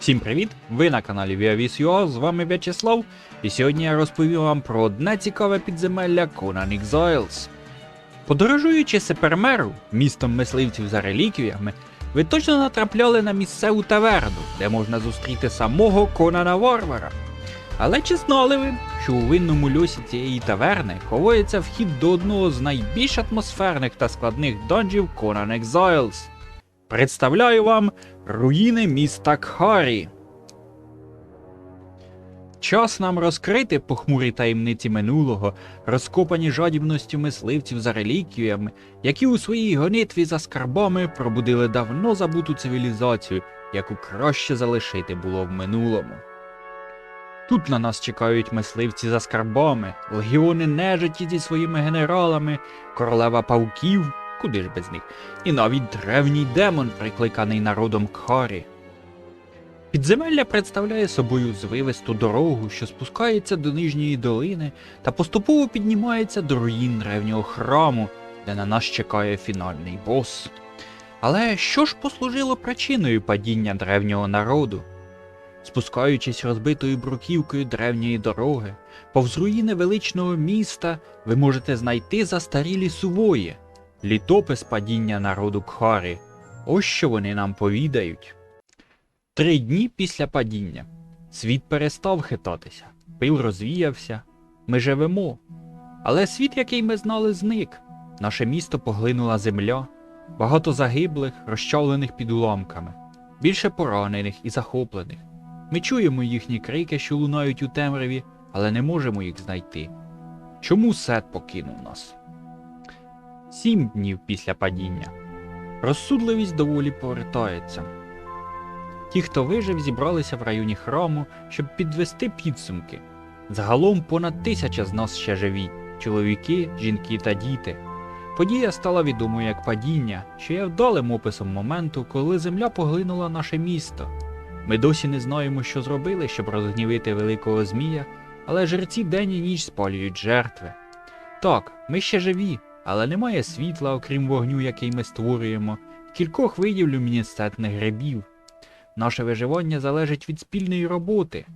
Всім привіт! Ви на каналі ViaVis.ua, з вами В'ячеслав, і сьогодні я розповім вам про одне цікаве підземелля Conan Exiles. Подорожуючи Сепермеру, містом мисливців за реліквіями, ви точно натрапляли на місцеву таверну, де можна зустріти самого Конана Варвара. Але чи знали ви, що у винному льосі цієї таверни ховається вхід до одного з найбільш атмосферних та складних донжів Conan Exiles? Представляю вам руїни міста Кхарі. Час нам розкрити похмурі таємниці минулого, розкопані жадібністю мисливців за реліквіями, які у своїй гонитві за скарбами пробудили давно забуту цивілізацію, яку краще залишити було в минулому. Тут на нас чекають мисливці за скарбами, легіони нежиті зі своїми генералами, королева павків, куди ж без них, і навіть древній демон, прикликаний народом Кхарі. Підземелля представляє собою звивисту дорогу, що спускається до нижньої долини та поступово піднімається до руїн древнього храму, де на нас чекає фінальний бос. Але що ж послужило причиною падіння древнього народу? Спускаючись розбитою бруківкою древньої дороги, повз руїни величного міста ви можете знайти застарілі сувої, літопис падіння народу Кхарі. Ось що вони нам повідають. Три дні після падіння. Світ перестав хитатися, пил розвіявся. Ми живемо. Але світ, який ми знали, зник. Наше місто поглинула земля, багато загиблих, розчавлених під уламками, більше поранених і захоплених. Ми чуємо їхні крики, що лунають у темряві, але не можемо їх знайти. Чому Сет покинув нас? Сім днів після падіння. Розсудливість доволі повертається. Ті, хто вижив, зібралися в районі храму, щоб підвести підсумки. Загалом понад тисяча з нас ще живі чоловіки, жінки та діти. Подія стала відомою як падіння, що є вдалим описом моменту, коли земля поглинула наше місто. Ми досі не знаємо, що зробили, щоб розгнівити великого Змія, але жерці день і ніч спалюють жертви. Так, ми ще живі, але немає світла, окрім вогню, який ми створюємо, кількох видів люмінесцентних грибів. Наше виживання залежить від спільної роботи.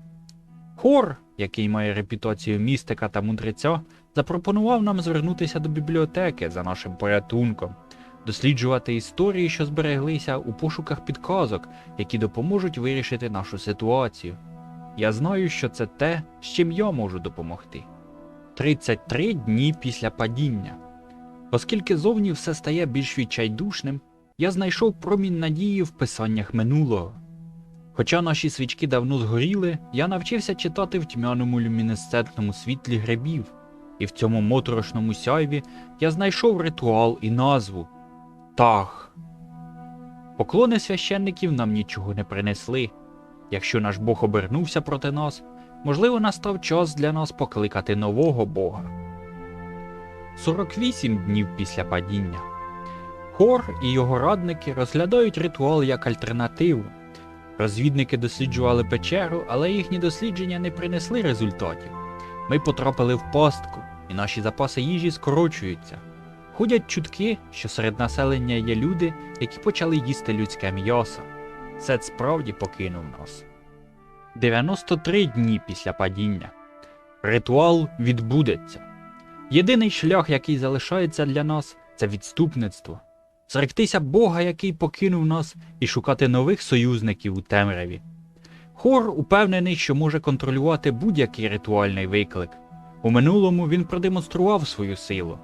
Хор, який має репутацію містика та мудреця, запропонував нам звернутися до бібліотеки за нашим порятунком, досліджувати історії, що збереглися у пошуках підказок, які допоможуть вирішити нашу ситуацію. Я знаю, що це те, з чим я можу допомогти. 33 дні після падіння. Оскільки зовні все стає більш відчайдушним, я знайшов промінь надії в писаннях минулого. Хоча наші свічки давно згоріли, я навчився читати в тьмяному люмінесцентному світлі грибів, і в цьому моторошному сяйві я знайшов ритуал і назву Тах. Поклони священників нам нічого не принесли. Якщо наш Бог обернувся проти нас, можливо, настав час для нас покликати нового Бога. 48 днів після падіння. Хор і його радники розглядають ритуал як альтернативу. Розвідники досліджували печеру, але їхні дослідження не принесли результатів. Ми потрапили в пастку, і наші запаси їжі скорочуються. Ходять чутки, що серед населення є люди, які почали їсти людське м'ясо. Сет справді покинув нас. 93 дні після падіння. Ритуал відбудеться. Єдиний шлях, який залишається для нас, це відступництво. Зректися Бога, який покинув нас, і шукати нових союзників у темряві. Хор упевнений, що може контролювати будь-який ритуальний виклик. У минулому він продемонстрував свою силу.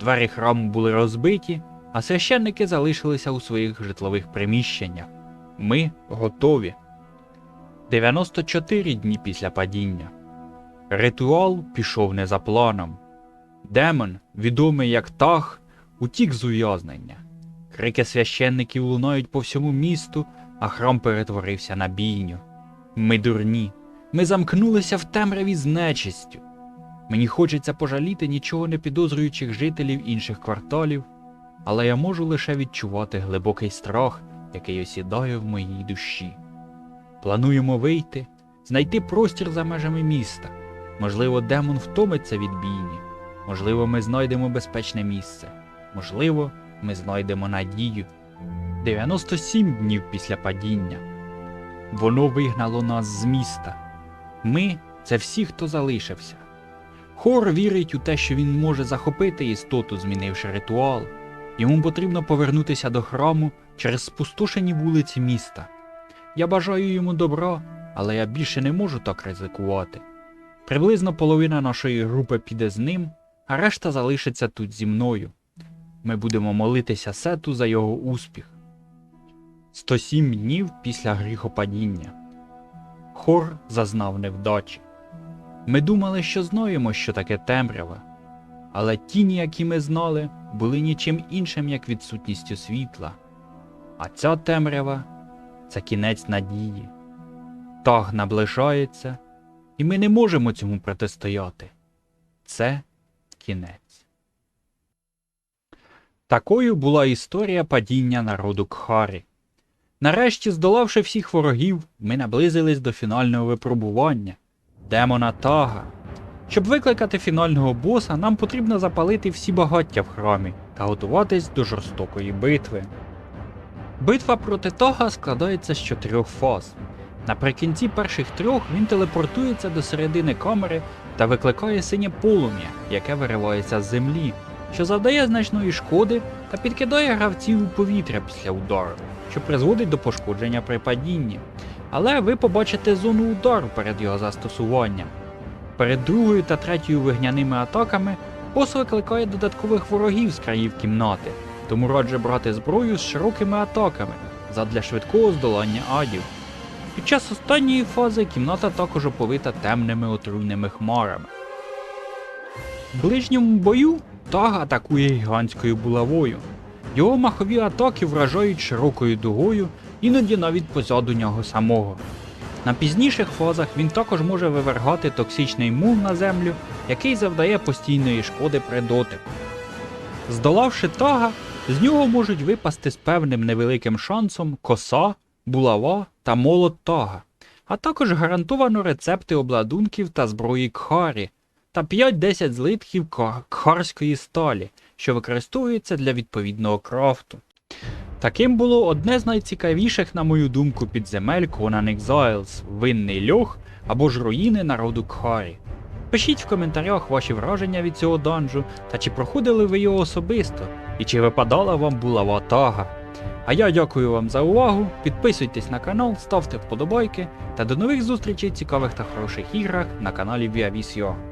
Двері храму були розбиті, а священники залишилися у своїх житлових приміщеннях. Ми готові. 94 дні після падіння. Ритуал пішов не за планом. Демон, відомий як Тах, утік з ув'язнення. Крики священників лунають по всьому місту, а храм перетворився на бійню. Ми дурні. Ми замкнулися в темряві з нечистю. Мені хочеться пожаліти нічого не підозрюючих жителів інших кварталів, але я можу лише відчувати глибокий страх, який осідає в моїй душі. Плануємо вийти, знайти простір за межами міста. Можливо, демон втомиться від бійні. Можливо, ми знайдемо безпечне місце. Можливо, ми знайдемо надію. 97 днів після падіння. воно вигнало нас з міста. Ми це всі, хто залишився. Хор вірить у те, що він може захопити істоту, змінивши ритуал. Йому потрібно повернутися до храму через спустошені вулиці міста. Я бажаю йому добра, але я більше не можу так ризикувати. Приблизно половина нашої групи піде з ним, а решта залишиться тут зі мною. Ми будемо молитися Сету за його успіх. 107 днів після гріхопадіння. Хор зазнав невдачі. Ми думали, що знаємо, що таке темрява, але тіні, які ми знали, були нічим іншим, як відсутністю світла. А ця темрява це кінець надії. Таг наближається, і ми не можемо цьому протистояти. Це кінець. Такою була історія падіння народу Кхарі. Нарешті, здолавши всіх ворогів, ми наблизились до фінального випробування демона Тага. Щоб викликати фінального боса, нам потрібно запалити всі багаття в храмі та готуватись до жорстокої битви. Битва проти Тага складається з чотирьох фаз. Наприкінці перших трьох він телепортується до середини камери та викликає синє полум'я, яке виривається з землі, що завдає значної шкоди та підкидає гравців у повітря після удару, що призводить до пошкодження при падінні. Але ви побачите зону удару перед його застосуванням. Перед другою та третьою вигняними атаками бос викликає додаткових ворогів з країв кімнати, тому раджу брати зброю з широкими атаками задля швидкого здолання адів. Під час останньої фази кімната також оповита темними отруйними хмарами. В ближньому бою Таг атакує гігантською булавою. Його махові атаки вражають широкою дугою, іноді навіть позаду нього самого. На пізніших фазах він також може вивергати токсичний мул на землю, який завдає постійної шкоди при дотику. Здолавши тага, з нього можуть випасти з певним невеликим шансом коса, булава та молот тага, а також гарантовано рецепти обладунків та зброї кхарі та 5-10 злитків кхарської сталі, що використовується для відповідного крафту. Таким було одне з найцікавіших, на мою думку, підземель Conan Exiles, винний льох або ж руїни народу Кхарі. Пишіть в коментарях ваші враження від цього данжу та чи проходили ви його особисто, і чи випадала вам булава тага. А я дякую вам за увагу, підписуйтесь на канал, ставте вподобайки та до нових зустрічей цікавих та хороших іграх на каналі ViaVisio.